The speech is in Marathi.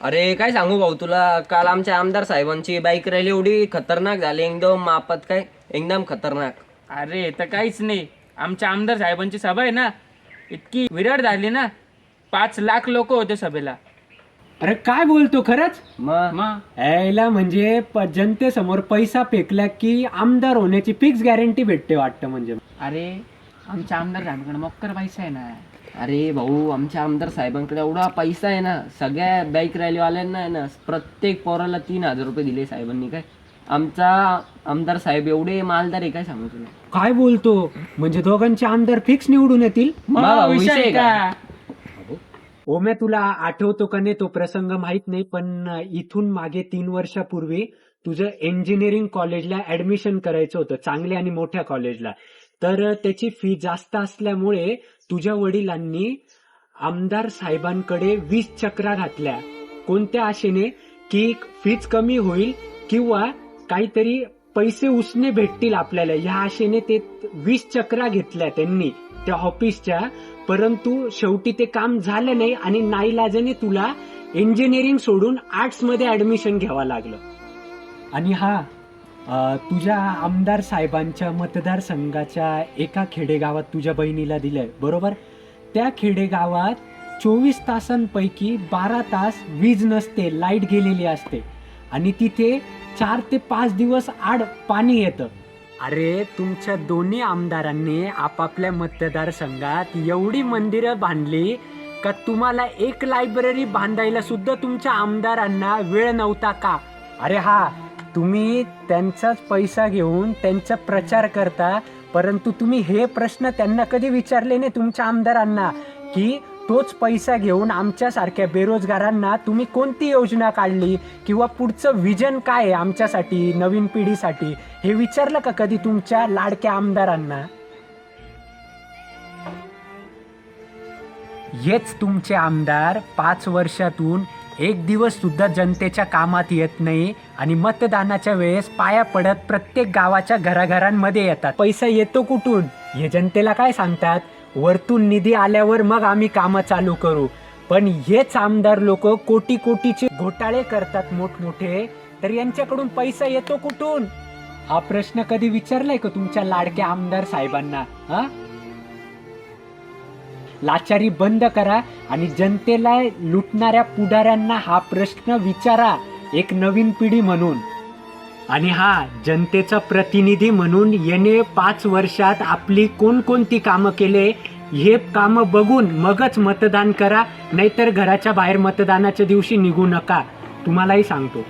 अरे काय सांगू भाऊ तुला काल आमच्या आमदार साहेबांची बाईक रॅली एवढी खतरनाक झाली एकदम मापात काय एकदम खतरनाक. अरे तर काहीच नाही. आमच्या आमदार साहेबांची सभा आहे ना इतकी विराट झाली ना पाच लाख लोक होते सभेला. अरे काय बोलतो खरंच? मग मग यायला म्हणजे प- जनतेसमोर पैसा फेकला की आमदार होण्याची फिक्स गॅरंटी भेटते वाटतं म्हणजे. अरे आमच्या आमदार साहेबांकडे मक्कर पैसा आहे ना. अरे भाऊ आमच्या आमदार साहेबांकडे एवढा पैसा आहे ना सगळ्या बाईक रॅलीवाल्यांना आहे ना प्रत्येक पोराला तीन हजार रुपये दिले साहेबांनी काय? आमचा आमदार साहेब एवढे मालदार आहे काय सांगू तुला? काय बोलतो? म्हणजे दोघांचे आमदार फिक्स निवडून येतील? मग विषय? का? ओम्या तुला आठवतो का नाही तो प्रसंग माहीत नाही पण इथून मागे तीन वर्षापूर्वी तुझं इंजिनिअरिंग कॉलेजला ऍडमिशन करायचं होतं चांगल्या आणि मोठ्या कॉलेजला तर त्याची फी जास्त असल्यामुळे तुझ्या वडिलांनी आमदार साहेबांकडे वीस चक्रा घातल्या. कोणत्या आशेने? की फीज कमी होईल किंवा काहीतरी पैसे उसने भेटतील आपल्याला. ह्या आशेने ते वीस चक्रा घेतल्या त्यांनी त्या ऑफिसच्या परंतु शेवटी ते काम झालं नाही आणि नाईलाजाने तुला इंजिनिअरिंग सोडून आर्ट्समध्ये ऍडमिशन घ्यावं लागलं. आणि हा तुझ्या आमदार साहेबांच्या मतदारसंघाच्या एका खेडेगावात तुझ्या बहिणीला दिलंय बरोबर? त्या खेडेगावात चोवीस तासांपैकी बारा तास वीज नसते लाइट गेलेली असते आणि तिथे चार ते पाच दिवस आड पाणी येतं. अरे तुमच्या दोन्ही आमदारांनी आपापल्या मतदारसंघात एवढी मंदिरं बांधली का तुम्हाला एक लायब्ररी बांधायला सुद्धा तुमच्या आमदारांना वेळ नव्हता का? अरे हा तुम्ही त्यांचाच पैसा घेऊन त्यांचा प्रचार करता परंतु तुम्ही हे प्रश्न त्यांना कधी विचारले नाही तुमच्या आमदारांना की तोच पैसा घेऊन आमच्यासारख्या बेरोजगारांना तुम्ही कोणती योजना काढली किंवा पुढचं विजन काय आहे आमच्यासाठी नवीन पिढीसाठी? हे विचारलं का कधी तुमच्या लाडक्या आमदारांना? हेच तुमचे आमदार पाच वर्षातून एक दिवस सुद्धा जनतेच्या कामात येत नाही आणि मतदानाच्या वेळेस पाया पडत प्रत्येक गावाच्या घराघरांमध्ये येतात. पैसा येतो कुठून? हे जनतेला काय सांगतात? वरतून निधी आल्यावर मग आम्ही कामं चालू करू. पण हेच आमदार लोक कोटी कोटीचे घोटाळे करतात मोठमोठे. तर यांच्याकडून पैसा येतो कुठून? हा प्रश्न कधी विचारलाय का तुमच्या लाडक्या आमदार साहेबांना? हा? लाचारी बंद करा आणि जनतेला लुटणाऱ्या पुढाऱ्यांना हा प्रश्न विचारा एक नवीन पिढी म्हणून. आणि हा जनतेचा प्रतिनिधी म्हणून येणे पाच वर्षात आपली कोणकोणती कामं केले हे कामं बघून मगच मतदान करा नाहीतर घराच्या बाहेर मतदानाच्या दिवशी निघू नका तुम्हालाही सांगतो.